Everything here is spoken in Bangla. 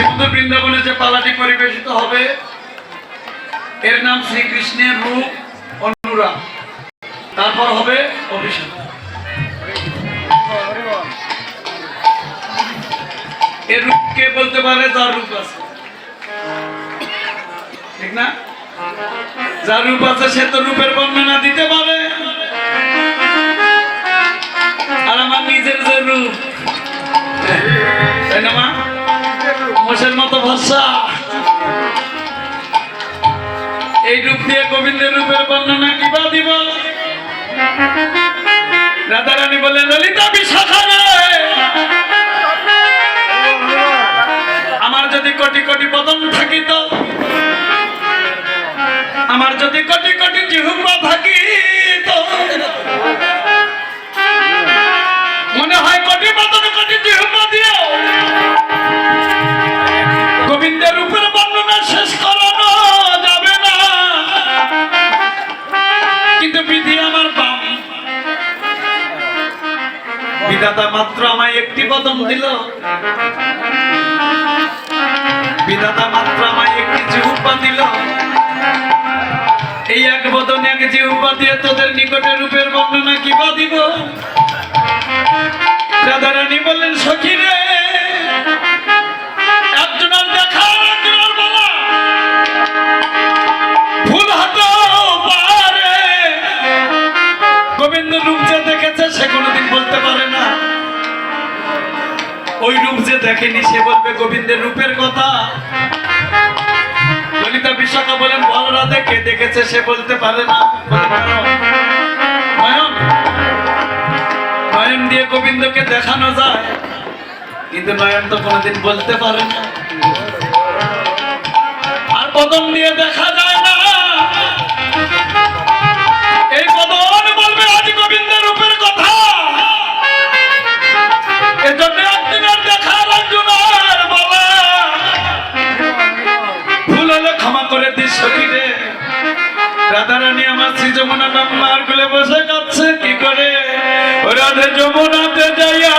শ্রীমন্ত বৃন্দাবনে যে পালাটি পরিবেশিত হবে, এর নাম শ্রীকৃষ্ণের রূপ অনুরাগ। তারপর হবে অভিষেক। এর রূপ কে বলতে পারে? যার রূপ আছে। ঠিক না? যার রূপ আছে, সে তো রূপের বর্ণনা দিতে পারে। আর আমার নিজের যে রূপ। মা? মোষের মতো ভরসা। এই রূপ দিয়ে গোবিন্দের রূপের বর্ণনা কিবা দিব? রাধারানী বলে, ললিতা বিশাখা রে আমার যদি কোটি কোটি বদন থাকিত, আমার যদি কোটি কোটি জিহুবা থাকিত গোবিন্দের রূপের বর্ণনা শেষ করানো যাবে না। কিন্তু বিধি আমার বাম। বিধাতা মাত্র আমায় একটি বদন দিল। বিধাতা মাত্র আমায় একটি জিহুব্বা দিল। এই এক বদন এক জিহুব্বা দিয়ে তোদের নিকটে রূপের বর্ণনা কিবা দিব? রাধারানী বললেন, সখী যে দেখেনি সে বলবে গোবিন্দের রূপের কথা। ললিতা বিশাখা বলেন বলরাধে কে দেখেছে সে বলতে পারে না। "নয়ন, নয়ন নয়ন দিয়ে গোবিন্দকে দেখানো যায় কিন্তু নয়ন তো কোনোদিন বলতে পারে না। আর বদন দিয়ে দেখা যায় রাধারানী আমার শ্রী যমুনা নাম্বার গুলে বসে কাঁদছে কি করে? রাধে যমুনাতে যাইয়া